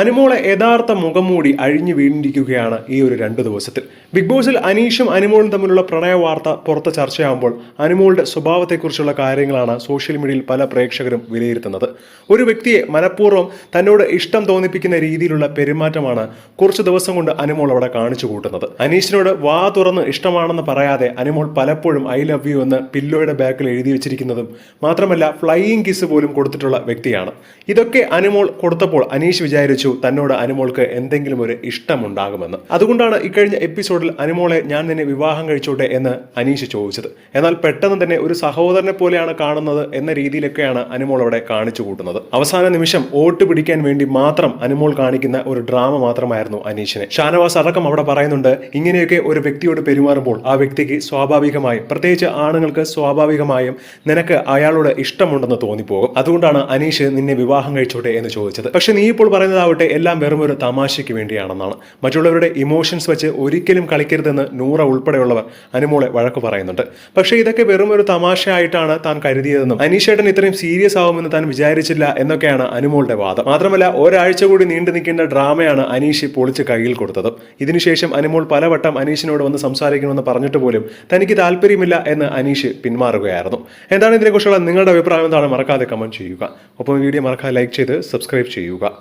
അനുമോളെ യഥാർത്ഥ മുഖം മൂടി അഴിഞ്ഞു വീണിരിക്കുകയാണ് ഈ ഒരു രണ്ട് ദിവസത്തിൽ. ബിഗ് ബോസിൽ അനീഷും അനുമോളും തമ്മിലുള്ള പ്രണയ വാർത്ത പുറത്ത് ചർച്ചയാകുമ്പോൾ അനുമോളുടെ സ്വഭാവത്തെക്കുറിച്ചുള്ള കാര്യങ്ങളാണ് സോഷ്യൽ മീഡിയയിൽ പല പ്രേക്ഷകരും വിലയിരുത്തുന്നത്. ഒരു വ്യക്തിയെ മനഃപൂർവം തന്നോട് ഇഷ്ടം തോന്നിപ്പിക്കുന്ന രീതിയിലുള്ള പെരുമാറ്റമാണ് കുറച്ച് ദിവസം കൊണ്ട് അനുമോൾ അവിടെ കാണിച്ചു കൂട്ടുന്നത്. അനീഷിനോട് വാ തുറന്ന് ഇഷ്ടമാണെന്ന് പറയാതെ അനുമോൾ പലപ്പോഴും ഐ ലവ് യു എന്ന് പില്ലോയുടെ ബാക്കിൽ എഴുതി വെച്ചിരിക്കുന്നതും മാത്രമല്ല ഫ്ലൈയിങ് കിസ് പോലും കൊടുത്തിട്ടുള്ള വ്യക്തിയാണ്. ഇതൊക്കെ അനുമോൾ കൊടുത്തപ്പോൾ അനീഷ് വിചാരിച്ചു തന്നോട് അനുമോൾക്ക് എന്തെങ്കിലും ഒരു ഇഷ്ടമുണ്ടാകുമെന്ന്. അതുകൊണ്ടാണ് ഇക്കഴിഞ്ഞ എപ്പിസോഡിൽ അനുമോളെ ഞാൻ നിന്നെ വിവാഹം കഴിച്ചോട്ടെ എന്ന് അനീഷ് ചോദിച്ചത്. എന്നാൽ പെട്ടെന്ന് തന്നെ ഒരു സഹോദരനെ പോലെയാണ് കാണുന്നത് എന്ന രീതിയിലൊക്കെയാണ് അനുമോൾ അവിടെ കാണിച്ചു കൂട്ടുന്നത്. അവസാന നിമിഷം വോട്ട് പിടിക്കാൻ വേണ്ടി മാത്രം അനുമോൾ കാണിക്കുന്ന ഒരു ഡ്രാമ മാത്രമായിരുന്നു അനീഷിനെ. ഷാനവാസ് അടക്കം അവിടെ പറയുന്നുണ്ട് ഇങ്ങനെയൊക്കെ ഒരു വ്യക്തിയോട് പെരുമാറുമ്പോൾ ആ വ്യക്തിക്ക് സ്വാഭാവികമായും പ്രത്യേകിച്ച് ആണുങ്ങൾക്ക് സ്വാഭാവികമായും നിനക്ക് അയാളോട് ഇഷ്ടമുണ്ടെന്ന് തോന്നിപ്പോകും. അതുകൊണ്ടാണ് അനീഷ് നിന്നെ വിവാഹം കഴിച്ചോട്ടെ എന്ന് ചോദിച്ചത്. പക്ഷെ നീ ഇപ്പോൾ പറയുന്നതാവട്ടെ എല്ലാം വെറും ഒരു തമാശയ്ക്ക് വേണ്ടിയാണെന്നാണ്. മറ്റുള്ളവരുടെ ഇമോഷൻസ് വെച്ച് ഒരിക്കലും കളിക്കരുതെന്ന് നൂറ ഉൾപ്പെടെയുള്ളവർ അനുമോളെ വഴക്ക് പറയുന്നുണ്ട്. പക്ഷേ ഇതൊക്കെ വെറും ഒരു തമാശയായിട്ടാണ് താൻ കരുതിയതെന്നും അനീഷേട്ടൻ ഇത്രയും സീരിയസ് ആവുമെന്ന് താൻ വിചാരിച്ചില്ല എന്നൊക്കെയാണ് അനുമോളുടെ വാദം. മാത്രമല്ല ഒരാഴ്ച കൂടി നീണ്ടു നിൽക്കേണ്ട ഡ്രാമയാണ് അനീഷ് പൊളിച്ച് കയ്യിൽ കൊടുത്തത്. ഇതിനുശേഷം അനുമോൾ പലവട്ടം അനീഷിനോട് വന്ന് സംസാരിക്കണമെന്ന് പറഞ്ഞിട്ട് പോലും തനിക്ക് താല്പര്യമില്ല എന്ന് അനീഷ് പിന്മാറുകയായിരുന്നു. എന്താണ് ഇതിനെക്കുറിച്ചുള്ള നിങ്ങളുടെ അഭിപ്രായം എന്താണ്? മറക്കാതെ കമന്റ് ചെയ്യുക. ഒപ്പം വീഡിയോ മറക്കാതെ ലൈക്ക് ചെയ്ത് സബ്സ്ക്രൈബ് ചെയ്യുക.